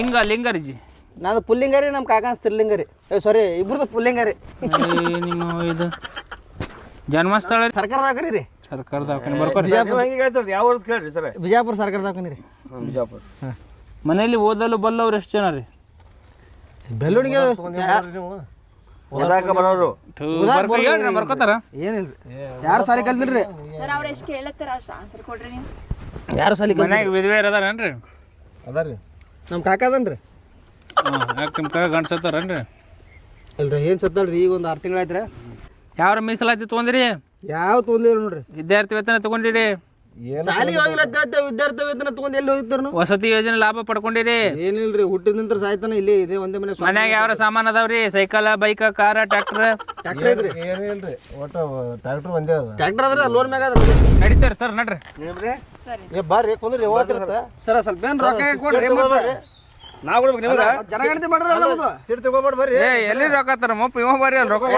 ಲಿಂಗ ಲಿಂಗರಿಜಿ. ನಾನು ಪುಲ್ಲಿಂಗ ರೀ ನಮ್ಮ ಕಾಕ ಸ್ತ್ರೀಲಿಂಗರಿ. ಸಾರಿ ಇಬ್ರದ್ದು ಪುಲ್ಲಿಂಗರಿ. ಏ, ನಿಮ್ಮ ಇದು ಜನ್ಮಸ್ಥಳ ರೀ. ದಾಖಲೆ ರೀ. ಸರ್ಕಾರ ದವಾಖಾನೆ ಬರ್ಕೋರಿ ಯಾವ ಊರ್ದು ಕೇಳ್ರಿ ಸರ್? ಬಿಜಾಪುರ ಸರ್ಕಾರ ದಾಖಲೆ ರೀ. ಬಿಜಾಪುರ. ಮನೆಯಲ್ಲಿ ಓದಲು ಬಲ್ಲವ್ರು ಎಷ್ಟು ಜನ ರೀ? ಬೆಳ್ಳುಣಿಗೆ ಓದಾಕ ಬರೋರು. ಬರ್ಕೋತಾರ? ಏನಿಲ್ರಿ. ಯಾರು ಸಾಲಿ ಕಲ್ತಿಲ್ರಿ ಸರ್ ಅವ್ರು ಎಷ್ಟು ಕೇಳತ್ತಾರ ಅಷ್ಟು ಆನ್ಸರ್ ಕೊಡ್ರಿ ನೀವು. ಯಾರು ಸಾಲಿ ಮನ್ಯಾಗ ವಿಧವೆ ಅದಾರೇನ್ರಿ ಅದಾರ್ರಿ. ನಮ್ಮ ಕಾಕ ಅದನ್ರಿ. ಹಾಂ ಯಾಕೆ ನಿಮ್ಮ ಕಾಕ ಗಂಡ್ಸತ್ತಾರೇನ್ರಿ ಅಲ್ರಿ ಏನು ಸತ್ತಲ್ರಿ ಈಗ ಒಂದು ಆರು ತಿಂಗಳು ಆಯ್ತು ಯಾವ ಮೀಸಲಾತಿ ತೊಗೊಂಡ್ರಿ ಯಾವ ತೊಗೊಂಡಿರಿ ನೋಡ್ರಿ. ವಿದ್ಯಾರ್ಥಿ ವೇತನ ತಗೊಂಡಿರಿ? ಸಾಲಿ ಹೋಗಿಲ್ಲ ಅಂತ ವಿದ್ಯಾರ್ಥಿ ವೇತನ ತಗೊಂಡ್ ಎಲ್ಲಿ ವಸತಿ ಯೋಜನೆ ಲಾಭ ಪಡ್ಕೊಂಡಿರಿ. ಏನಿಲ್ರಿ ಹುಟ್ಟಿದ ನಂತರ ಸಾಯ್ತಾನ ಇಲ್ಲಿ ಇದೆ ಒಂದೇ ಮನೆ ಮನ್ಯಾಗ ಯಾವ ಸಾಮಾನ್ ಅದಾವ್ರಿ? Cycle bike car tractor? Tractor ಐತ್ರಿ ಏನಿಲ್ರಿ ಒಟ್ಟು ಟ್ರ್ಯಾಕ್ಟರ್ ಒಂದೇ ಅದ. ಟ್ರ್ಯಾಕ್ಟರ್ ಅದ್ರ ಲೋನ್ ಮ್ಯಾಗ ಅದ್ರ ನಡೀತಾರ ಸರ್ ನಡ್ರಿ. ಏ ಬರ್ರಿ ಕುಂದ್ರಿ ಸರ ಸ್ವಲ್ಪ ಏನ್ ರೊಕ್ಕ ಕೊಡ್ರಿ ಮತ್ತೆ? ನಾವು ಕೊಡ್ಬೇಕು ನಿಮ್ಗೆ? ಜನಗಣತಿ ಮಾಡ್ರಿ ಸಿಟ್ ಬರ್ರಿ ಎಲ್ಲಿ ರೊಕ್ಕ ತರ ಮಪ್ಪ? ಇವ ಬರ್ರಿ ಅಲ್ಲಿ ರೊಕ್ಕ